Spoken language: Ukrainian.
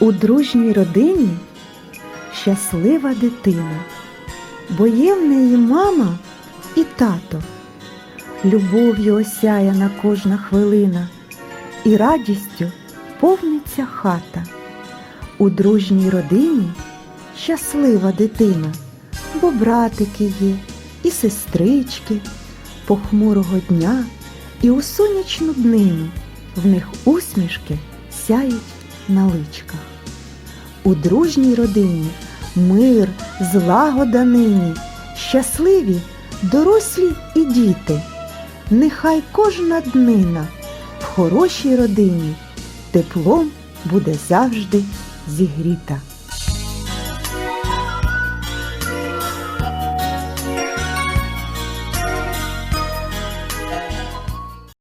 У дружній родині щаслива дитина, бо є в неї мама і тато. Любов'ю осяяна кожна хвилина, і радістю повниться хата. У дружній родині щаслива дитина, бо братики є, і сестрички, похмурого дня і у сонячну днину в них усмішки сяють на личках. У дружній родині мир, злагода нині, щасливі дорослі і діти. Нехай кожна днина в хорошій родині теплом буде завжди зігріта.